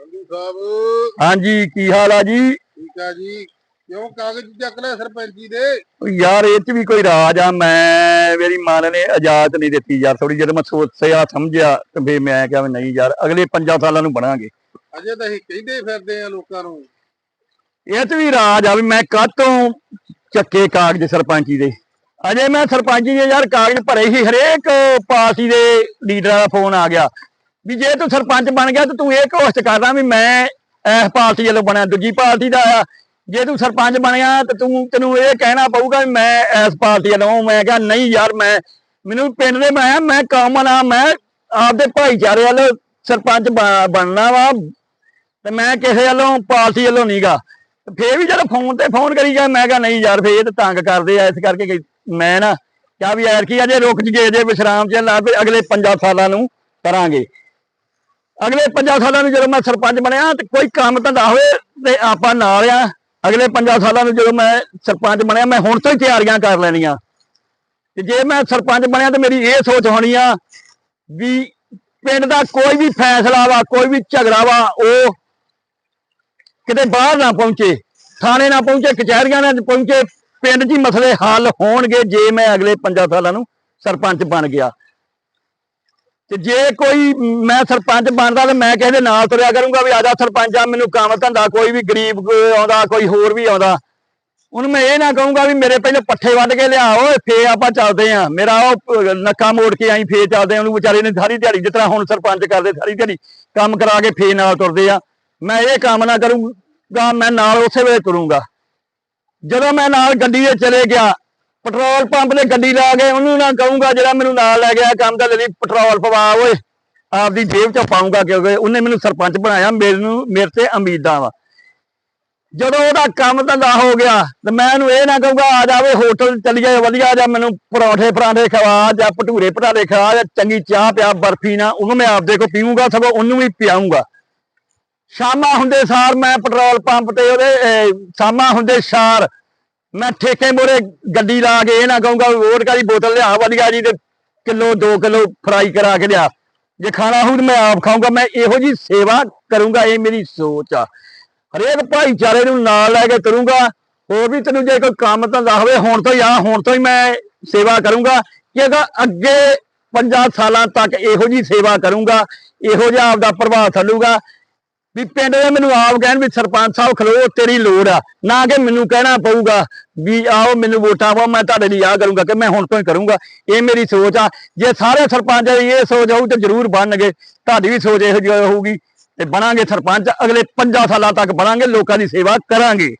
ਸੰਧੂ ਸਾਹਿਬ। ਹਾਂਜੀ ਕੀ ਹਾਲ ਆ ਜੀ? ਠੀਕ ਆ ਜੀ। ਕਿਉਂ ਕਾਗਜ਼ ਚੱਕ ਲਿਆ ਸਰਪੰਚੀ ਦੇ? ਉਹ ਯਾਰ ਇਹ ਚ ਵੀ ਕੋਈ ਰਾਜ ਆ। ਮੈਂ ਮੇਰੀ ਮਾਂ ਨੇ ਇਜਾਜ਼ਤ ਨਹੀਂ ਦਿੱਤੀ ਯਾਰ। ਥੋੜੀ ਜਦੋਂ ਮੈਂ ਸੋਚਿਆ ਸਮਝਿਆ ਤੇ ਫੇਰ ਮੈਂ ਕਿਹਾ ਵੀ ਨਹੀਂ ਯਾਰ ਅਗਲੇ 5 ਸਾਲਾਂ ਨੂੰ ਬਣਾਂਗੇ। ਅਜੇ ਤਾਂ ਅਸੀਂ ਕਹਿੰਦੇ ਫਿਰਦੇ ਆ ਲੋਕਾਂ ਨੂੰ। ਇਹ ਚ ਵੀ ਰਾਜ ਆ ਵੀ ਮੈਂ ਕਾਹਤੋਂ ਚੱਕੇ ਕਾਗਜ਼ ਸਰਪੰਚੀ ਦੇ? ਅਜੇ ਮੈਂ ਸਰਪੰਚੀ ਦੇ ਯਾਰ ਕਾਗਜ਼ ਭਰੇ ਸੀ ਹਰੇਕ ਪਾਰਟੀ ਦੇ ਲੀਡਰਾਂ ਦਾ ਫੋਨ ਆ ਗਿਆ। ਵੀ ਜੇ ਤੂੰ ਸਰਪੰਚ ਬਣ ਗਿਆ ਤਾਂ ਤੂੰ ਇਹ ਕੋਸ਼ਟ ਕਰਦਾ ਵੀ ਮੈਂ ਇਸ ਪਾਰਟੀ ਵੱਲੋਂ ਬਣਿਆ, ਦੂਜੀ ਪਾਰਟੀ ਦਾ ਆ। ਜੇ ਤੂੰ ਸਰਪੰਚ ਬਣਿਆ ਤਾਂ ਤੂੰ, ਤੈਨੂੰ ਇਹ ਕਹਿਣਾ ਪਊਗਾ ਵੀ ਮੈਂ ਇਸ ਪਾਰਟੀ ਵੱਲੋਂ, ਮੈਂ ਕਿਹਾ ਨਹੀਂ ਯਾਰ, ਮੈਂ, ਮੈਨੂੰ ਪਿੰਡ ਦੇ ਮੈਂ ਮੈਂ ਕਾਮਨ ਆ ਮੈਂ ਆਪਦੇ ਭਾਈਚਾਰੇ ਵੱਲੋਂ ਸਰਪੰਚ ਬ- ਬਣਨਾ ਵਾ, ਤੇ ਮੈਂ ਕਿਸੇ ਵੱਲੋਂ ਪਾਰਟੀ ਵੱਲੋਂ ਨਹੀਂਗਾ ਫੇਰ ਵੀ ਜਦੋਂ ਫੋਨ ਤੇ ਫੋਨ ਕਰੀ ਜਾ ਮੈਂ ਕਿਹਾ ਨਹੀਂ ਯਾਰ, ਫੇਰ ਇਹ ਤਾਂ ਤੰਗ ਕਰਦੇ ਆ, ਇਸ ਕਰਕੇ ਮੈਂ ਨਾ ਕਿਹਾ ਵੀ ਯਾਰ ਕੀ ਅਜੇ ਰੁਕ ਜਗੇ ਜੇ ਵਿਸ਼ਰਾਮ ਚ ਲਾ ਅਗਲੇ 5 ਸਾਲਾਂ ਨੂੰ ਕਰਾਂਗੇ। ਅਗਲੇ 5 ਸਾਲਾਂ ਨੂੰ ਜਦੋਂ ਮੈਂ ਸਰਪੰਚ ਬਣਿਆ ਤੇ ਕੋਈ ਕੰਮ ਧੰਦਾ ਹੋਵੇ ਤੇ ਆਪਾਂ ਨਾਲ ਆ। ਅਗਲੇ 5 ਸਾਲਾਂ ਨੂੰ ਜਦੋਂ ਮੈਂ ਸਰਪੰਚ ਬਣਿਆ, ਮੈਂ ਹੁਣ ਤੋਂ ਹੀ ਤਿਆਰੀਆਂ ਕਰ ਲੈਣੀਆਂ। ਤੇ ਜੇ ਮੈਂ ਸਰਪੰਚ ਬਣਿਆ ਤੇ ਮੇਰੀ ਇਹ ਸੋਚ ਹੋਣੀ ਆ ਵੀ ਪਿੰਡ ਦਾ ਕੋਈ ਵੀ ਫੈਸਲਾ ਵਾ, ਕੋਈ ਵੀ ਝਗੜਾ ਵਾ, ਉਹ ਕਿਤੇ ਬਾਹਰ ਨਾ ਪਹੁੰਚੇ। ਥਾਣੇ ਨਾ ਪਹੁੰਚੇ, ਕਚਹਿਰੀਆਂ ਨਾ ਪਹੁੰਚੇ। ਪਿੰਡ 'ਚ ਮਸਲੇ ਹੱਲ ਹੋਣਗੇ ਜੇ ਮੈਂ ਅਗਲੇ 5 ਸਾਲਾਂ ਨੂੰ ਸਰਪੰਚ ਬਣ ਗਿਆ। ਤੇ ਜੇ ਕੋਈ ਮੈਂ ਸਰਪੰਚ ਬਣਦਾ ਤੇ ਮੈਂ ਕਿਸੇ ਦੇ ਨਾਲ ਤੁਰਿਆ ਕਰੂੰਗਾ ਵੀ ਆਜਾ ਸਰਪੰਚ ਆ, ਮੈਨੂੰ ਕੰਮ ਧੰਦਾ, ਕੋਈ ਵੀ ਗਰੀਬ ਆਉਂਦਾ, ਕੋਈ ਹੋਰ ਵੀ ਆਉਂਦਾ। ਉਹਨੂੰ ਮੈਂ ਇਹ ਨਾ ਕਹੂੰਗਾ ਵੀ ਮੇਰੇ ਪਹਿਲੇ ਪੱਠੇ ਵੱਢ ਕੇ ਲਿਆ ਓਏ ਫੇ ਆਪਾਂ ਚੱਲਦੇ ਆ ਮੇਰਾ ਉਹ ਨੱਕਾ ਮੋੜ ਕੇ ਆਈ ਫੇ ਚੱਲਦੇ ਆ ਉਹਨੂੰ ਵਿਚਾਰੇ ਨੇ ਸਾਰੀ ਦਿਹਾੜੀ, ਜਿਸ ਤਰ੍ਹਾਂ ਹੁਣ ਸਰਪੰਚ ਕਰਦੇ, ਸਾਰੀ ਦਿਹਾੜੀ ਕੰਮ ਕਰਾ ਕੇ ਫੇ ਨਾਲ ਤੁਰਦੇ ਆ। ਮੈਂ ਇਹ ਕੰਮ ਨਾ ਕਰੂੰਗਾ, ਮੈਂ ਨਾਲ ਉਸੇ ਵੇਲੇ ਤੁਰੂੰਗਾ। ਜਦੋਂ ਮੈਂ ਨਾਲ ਗੱਡੀ ਦੇ ਚਲੇ ਗਿਆ ਪੈਟਰੋਲ ਪੰਪ ਤੇ ਗੱਡੀ ਲਾ ਕੇ ਉਹਨੂੰ ਨਾ ਕਹੂੰਗਾ ਜਿਹੜਾ ਮੈਨੂੰ ਨਾਲ ਲੈ ਗਿਆ ਕੰਮ ਦਾ ਲਈ ਪੈਟਰੋਲ ਪਵਾ ਓਏ। ਆਪਦੀ ਜੇਬ ਚ ਪਾਉਂਗਾ ਕਿਉਂਕਿ ਉਹਨੇ ਮੈਨੂੰ ਸਰਪੰਚ ਬਣਾਇਆ ਮੇਰੇ ਨੂੰ ਮੇਰੇ ਤੇ ਉਮੀਦਾਂ ਵਾ। ਜਦੋਂ ਉਹਦਾ ਕੰਮ ਧੰਦਾ ਹੋ ਗਿਆ ਤੇ ਮੈਂ ਉਹਨੂੰ ਇਹ ਨਾ ਕਹੂੰਗਾ ਆ ਜਾਵੇ ਹੋਟਲ ਚੱਲੀਏ ਵਧੀਆ ਜਾਂ ਮੈਨੂੰ ਪਰੌਂਠੇ ਪਰਾਂਠੇ ਖਵਾ ਜਾਂ ਭਟੂਰੇ ਭਟਾਰੇ ਖਵਾ ਜਾਂ ਚੰਗੀ ਚਾਹ ਪਿਆ ਬਰਫੀ ਨਾ ਉਹਨੂੰ ਮੈਂ ਆਪਦੇ ਕੋ ਪੀਊਂਗਾ ਸਗੋਂ ਉਹਨੂੰ ਵੀ ਪਿਆਉਂਗਾ ਸ਼ਾਮਾਂ ਹੁੰਦੇ ਸਾਰ ਮੈਂ ਪੈਟਰੋਲ ਪੰਪ ਤੇ ਉਹਦੇ ਅਹ, ਸ਼ਾਮਾਂ ਹੁੰਦੇ ਸਾਰ ਮੈਂ ਠੇਕੇ ਮੋਰੇ ਗੱਡੀ ਲਾ ਕੇ ਇਹ ਨਾ ਕਹੂੰਗਾ ਵੀ ਵੋਟਕਾ ਦੀ ਬੋਤਲ ਲਿਆ ਵਧੀਆ ਜੀ ਤੇ ਕਿਲੋ 2 ਕਿਲੋ ਫਰਾਈ ਕਰਾ ਕੇ ਲਿਆ। ਜੇ ਖਾਣਾ ਹੋਊ ਮੈਂ ਆਪ ਖਾਊਂਗਾ, ਮੈਂ ਇਹੋ ਜੀ ਸੇਵਾ ਕਰੂੰਗਾ, ਇਹ ਮੇਰੀ ਸੋਚ ਆ। ਹਰੇਕ ਭਾਈਚਾਰੇ ਨੂੰ ਨਾਲ ਲੈ ਕੇ ਕਰੂੰਗਾ ਹੋਰ ਵੀ ਤੈਨੂੰ ਜੇ ਕੋਈ ਕੰਮ ਤਾਂ ਹੋਵੇ, ਹੁਣ ਤੋਂ ਹੀ ਆ, ਹੁਣ ਤੋਂ ਹੀ ਮੈਂ ਸੇਵਾ ਕਰੂੰਗਾ। ਕਿ ਅਗਰ ਅੱਗੇ 50 ਸਾਲਾਂ ਤੱਕ ਇਹੋ ਜੀ ਸੇਵਾ ਕਰੂੰਗਾ, ਇਹੋ ਜਿਹਾ ਆਪਦਾ ਪ੍ਰਭਾਵ ਥੱਲੂਗਾ ਵੀ ਪਿੰਡ ਦੇ ਮੈਨੂੰ ਆਪ ਕਹਿਣ ਵੀ ਸਰਪੰਚ ਸਾਹਿਬ ਖਲੋ ਤੇਰੀ ਲੋੜ ਆ। ਨਾ ਕਿ ਮੈਨੂੰ ਕਹਿਣਾ ਪਊਗਾ ਵੀ ਆਓ ਮੈਨੂੰ ਵੋਟਾਂ ਪਾਓ, ਮੈਂ ਤੁਹਾਡੇ ਲਈ ਆ ਕਰੂੰਗਾ ਕਿ ਮੈਂ ਹੁਣ ਤੋਂ ਹੀ ਕਰੂੰਗਾ। ਇਹ ਮੇਰੀ ਸੋਚ ਆ। ਜੇ ਸਾਰੇ ਸਰਪੰਚ ਦੀ ਇਹ ਸੋਚ ਆਊ ਤੇ ਜ਼ਰੂਰ ਬਣਨਗੇ। ਤੁਹਾਡੀ ਵੀ ਸੋਚ ਇਹੋ ਜਿਹੀ ਹੋਊਗੀ ਤੇ ਬਣਾਂਗੇ ਸਰਪੰਚ। ਅਗਲੇ 5 ਸਾਲਾਂ ਤੱਕ ਬਣਾਂਗੇ, ਲੋਕਾਂ ਦੀ ਸੇਵਾ ਕਰਾਂਗੇ।